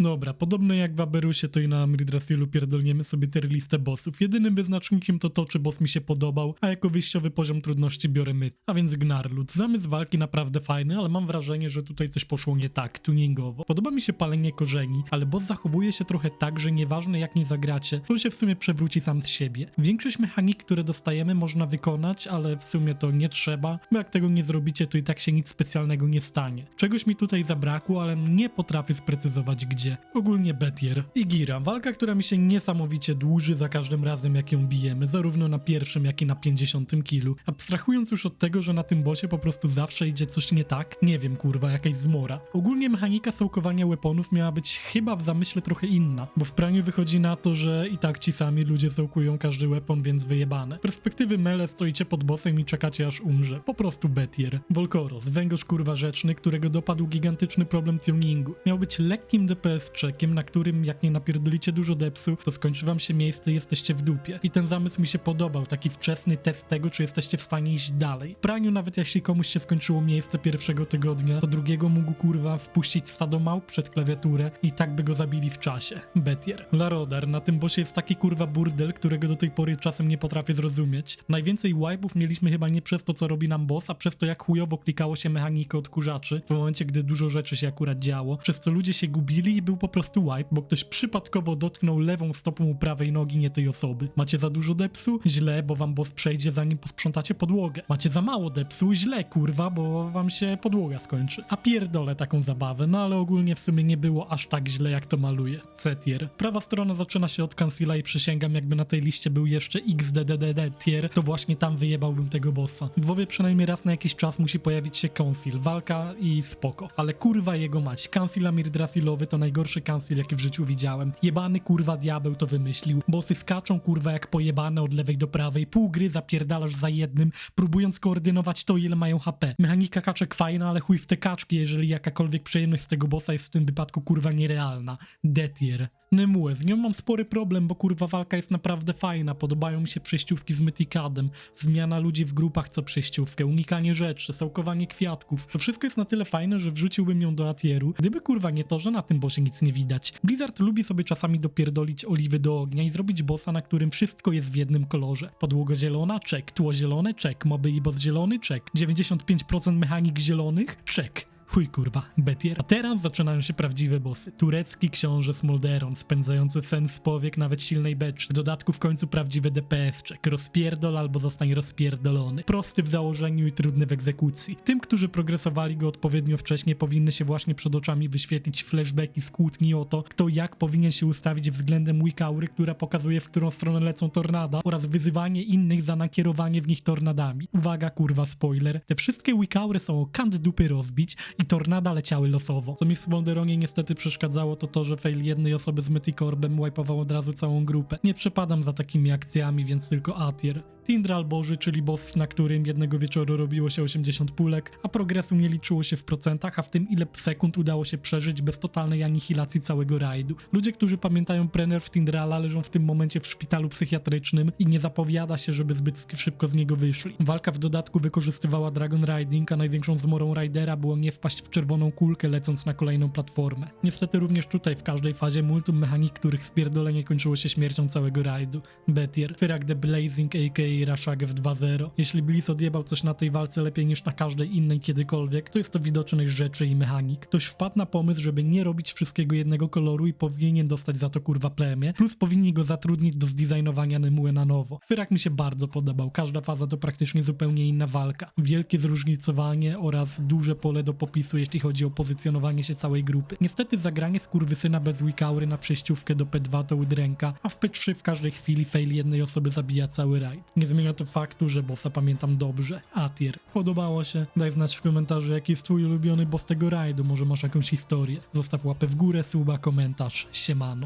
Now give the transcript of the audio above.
Dobra, podobno jak w Aberusie, to i na Mridrasilu pierdolniemy sobie tier listę bossów. Jedynym wyznacznikiem to to, czy boss mi się podobał, a jako wyjściowy poziom trudności biorę my. A więc Gnarlut. Zamysł walki naprawdę fajny, ale mam wrażenie, że tutaj coś poszło nie tak, tuningowo. Podoba mi się palenie korzeni, ale boss zachowuje się trochę tak, że nieważne jak nie zagracie, to się w sumie przewróci sam z siebie. Większość mechanik, które dostajemy można wykonać, ale w sumie to nie trzeba, bo jak tego nie zrobicie, to i tak się nic specjalnego nie stanie. Czegoś mi tutaj zabrakło, ale nie potrafię sprecyzować gdzie. Ogólnie Betier i Gira. Walka, która mi się niesamowicie dłuży za każdym razem jak ją bijemy, zarówno na pierwszym, jak i na 50 kilu. Abstrahując już od tego, że na tym bosie po prostu zawsze idzie coś nie tak, nie wiem kurwa, jakaś zmora. Ogólnie mechanika sołkowania weaponów miała być chyba w zamyśle trochę inna, bo w praniu wychodzi na to, że i tak ci sami ludzie sołkują każdy weapon, więc wyjebane. Perspektywy mele stoicie pod bossem i czekacie aż umrze. Po prostu Betier. Volkoros, węgorz kurwa rzeczny, którego dopadł gigantyczny problem tuningu. Miał być lekkim DPS czekiem, na którym jak nie napierdolicie dużo depsu, to skończy wam się miejsce i jesteście w dupie. I ten zamysł mi się podobał, taki wczesny test tego, czy jesteście w stanie iść dalej. W praniu nawet jeśli komuś się skończyło miejsce pierwszego tygodnia, to drugiego mógł kurwa wpuścić stado małp przed klawiaturę i tak by go zabili w czasie. Betier. Larodar, na tym bosie jest taki kurwa burdel, którego do tej pory czasem nie potrafię zrozumieć. Najwięcej wipe'ów mieliśmy chyba nie przez to, co robi nam boss, a przez to, jak chujowo klikało się mechanikę odkurzaczy w momencie, gdy dużo rzeczy się akurat działo, przez co ludzie się gubili był po prostu wipe, bo ktoś przypadkowo dotknął lewą stopą u prawej nogi nie tej osoby. Macie za dużo depsu? Źle, bo wam boss przejdzie zanim posprzątacie podłogę. Macie za mało depsu? Źle, kurwa, bo wam się podłoga skończy. A pierdolę taką zabawę, no ale ogólnie w sumie nie było aż tak źle, jak to maluje. C-tier. Prawa strona zaczyna się od Cancela i przysięgam, jakby na tej liście był jeszcze XDDDD tier, to właśnie tam wyjebałbym tego bossa. W WoWie przynajmniej raz na jakiś czas musi pojawić się Council, walka i spoko. Ale kurwa jego mać, Council Amirdrasilowy to najgorszy Council, jaki w życiu widziałem. Jebany kurwa diabeł to wymyślił. Bossy skaczą kurwa jak pojebane od lewej do prawej, pół gry zapierdalasz za jednym, próbując koordynować to, ile mają HP. Mechanika kaczek fajna, ale chuj w te kaczki, jeżeli jakakolwiek przyjemność z tego bossa jest w tym wypadku kurwa nierealna. Detier. Nemue, z nią mam spory problem, bo kurwa walka jest naprawdę fajna, podobają mi się przejściówki z Mythicadem, zmiana ludzi w grupach co przejściówkę, unikanie rzeczy, sołkowanie kwiatków. To wszystko jest na tyle fajne, że wrzuciłbym ją do atieru, gdyby kurwa nie to, że na tym bossie nic nie widać. Blizzard lubi sobie czasami dopierdolić oliwy do ognia i zrobić bossa, na którym wszystko jest w jednym kolorze. Podłoga zielona, czek, tło zielone, czek, moby i boss zielony, czek, 95% mechanik zielonych, czek. Chuj kurwa, Betier. A teraz zaczynają się prawdziwe bossy. Turecki książę Smolderon, spędzający sen z powiek nawet silnej becz. W dodatku w końcu prawdziwy DPS-czek. Rozpierdol albo zostań rozpierdolony. Prosty w założeniu i trudny w egzekucji. Tym, którzy progresowali go odpowiednio wcześnie, powinny się właśnie przed oczami wyświetlić flashbacki z kłótni o to, kto jak powinien się ustawić względem Wikaury, która pokazuje, w którą stronę lecą tornada oraz wyzywanie innych za nakierowanie w nich tornadami. Uwaga, kurwa, spoiler. Te wszystkie Wikaury są o kant dupy rozbić i tornada leciały losowo. Co mi w Smolderonie niestety przeszkadzało, to to, że fail jednej osoby z Mythicorbem wipeował od razu całą grupę. Nie przepadam za takimi akcjami, więc tylko Atier. Tindral Boży, czyli boss, na którym jednego wieczoru robiło się 80 pulek, a progresu nie liczyło się w procentach, a w tym ile sekund udało się przeżyć bez totalnej anihilacji całego rajdu. Ludzie, którzy pamiętają Prenerv Tindrala, leżą w tym momencie w szpitalu psychiatrycznym i nie zapowiada się, żeby zbyt szybko z niego wyszli. Walka w dodatku wykorzystywała Dragon Riding, a największą zmorą Ridera było nie wpaść w czerwoną kulkę lecąc na kolejną platformę. Niestety również tutaj w każdej fazie multum mechanik, których spierdolenie kończyło się śmiercią całego rajdu. Betier, Fyrak the Blazing aka Rashagev 2.0. Jeśli Bliss odjebał coś na tej walce lepiej niż na każdej innej kiedykolwiek, to jest to widoczność rzeczy i mechanik. Ktoś wpadł na pomysł, żeby nie robić wszystkiego jednego koloru i powinien dostać za to kurwa plemię, plus powinni go zatrudnić do zdesignowania Nemue na nowo. Fyrak mi się bardzo podobał, każda faza to praktycznie zupełnie inna walka. Wielkie zróżnicowanie oraz duże pole do popisu, jeśli chodzi o pozycjonowanie się całej grupy. Niestety zagranie skurwysyna bez Wikaury na przejściówkę do P2 to łydręka, a w P3 w każdej chwili fail jednej osoby zabija cały rajd. Nie zmienia to faktu, że bossa pamiętam dobrze. Atier. Podobało się? Daj znać w komentarzu, jaki jest twój ulubiony boss tego rajdu, może masz jakąś historię. Zostaw łapę w górę, suba, komentarz. Siemano.